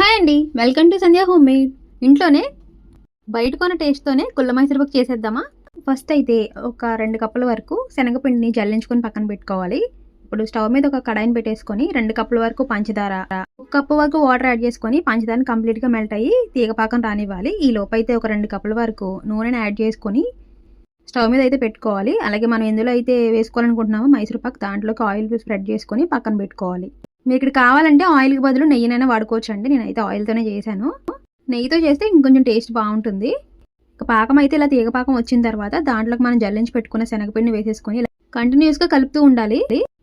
Hi అండి. Welcome to Sandhya home made ఇంట్లోనే బయట కొన్న టేస్ట్తోనే కుల్ల మైసూరుపాకు చేసేద్దామా? ఫస్ట్ అయితే ఒక రెండు కప్పుల వరకు శనగపిండిని జల్లించుకొని పక్కన పెట్టుకోవాలి. ఇప్పుడు స్టవ్ మీద ఒక కడాయిని పెట్టేసుకొని రెండు కప్పుల వరకు పంచదార ఒక కప్పు వరకు వాటర్ యాడ్ చేసుకొని పంచదారని కంప్లీట్గా మెల్ట్ అయ్యి తీగపాకం రానివ్వాలి. ఈ లోపు అయితే ఒక రెండు కప్పుల వరకు నూనెని యాడ్ చేసుకొని స్టవ్ మీద అయితే పెట్టుకోవాలి. అలాగే మనం ఎందులో అయితే వేసుకోవాలనుకుంటున్నామో మైసూర్ పాక్ దాంట్లోకి ఆయిల్ స్ప్రెడ్ చేసుకొని పక్కన పెట్టుకోవాలి. మీకు ఇక్కడ కావాలంటే ఆయిల్కి బదులు నెయ్యినైనా వాడుకోవచ్చు అండి నేనైతే ఆయిల్తోనే చేశాను. నెయ్యితో చేస్తే ఇంకొంచెం టేస్ట్ బాగుంటుంది. ఇక పాకం అయితే ఇలా తీగ పాకం వచ్చిన తర్వాత దాంట్లోకి మనం జల్లించి పెట్టుకున్న శనగపిండిని వేసేసుకొని ఇలా కంటిన్యూస్గా కలుపుతూ ఉండాలి.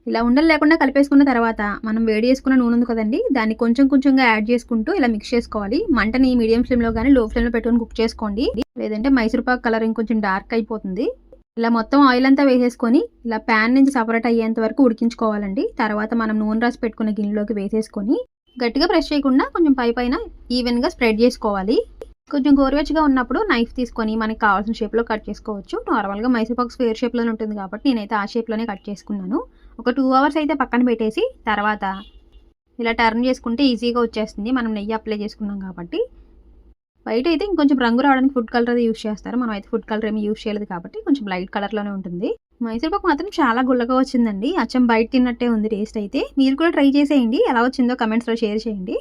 ఇలా ఉండలు లేకుండా కలిపేసుకున్న తర్వాత మనం వేడి చేసుకున్న నూనె ఉంది కదండి దాన్ని కొంచెం కొంచెంగా యాడ్ చేసుకుంటూ ఇలా మిక్స్ చేసుకోవాలి. మంటని మీడియం ఫ్లేమ్లో కానీ లో ఫ్లేమ్లో పెట్టుకొని కుక్ చేసుకోండి. లేదంటే మైసూర్ పాక్ కలర్ ఇంకొంచెం డార్క్ అయిపోతుంది. ఇలా మొత్తం ఆయిల్ అంతా వేసేసుకొని ఇలా ప్యాన్ నుంచి సపరేట్ అయ్యేంత వరకు ఉడికించుకోవాలండి. తర్వాత మనం నూనె రాసి పెట్టుకున్న గిన్నెలోకి వేసేసుకొని గట్టిగా ప్రెస్ చేయకుండా కొంచెం పై పైన ఈవెన్గా స్ప్రెడ్ చేసుకోవాలి. కొంచెం గోరువెచ్చగా ఉన్నప్పుడు నైఫ్ తీసుకొని మనకి కావాల్సిన షేప్లో కట్ చేసుకోవచ్చు. నార్మల్గా మైసూర్ పాక్ స్క్వేర్ షేప్లోనే ఉంటుంది కాబట్టి నేనైతే ఆ షేప్లోనే కట్ చేసుకున్నాను. ఒక టూ అవర్స్ అయితే పక్కన పెట్టేసి తర్వాత ఇలా టర్న్ చేసుకుంటే ఈజీగా వచ్చేస్తుంది. మనం నెయ్యి అప్లై చేసుకున్నాం కాబట్టి. బయట అయితే ఇంకొంచెం రంగు రావడానికి ఫుడ్ కలర్ అది యూస్ చేస్తారు. మనం అయితే ఫుడ్ కలర్ ఏమి యూస్ చేయలేదు కాబట్టి కొంచెం లైట్ కలర్లోనే ఉంటుంది. మైసూర్ పాక్ మాత్రం చాలా గుల్లగా వచ్చిందండి. అచ్చం బయట తిన్నట్టే ఉంది టేస్ట్ అయితే. మీరు కూడా ట్రై చేసేయండి. ఎలా వచ్చిందో కమెంట్స్లో షేర్ చేయండి.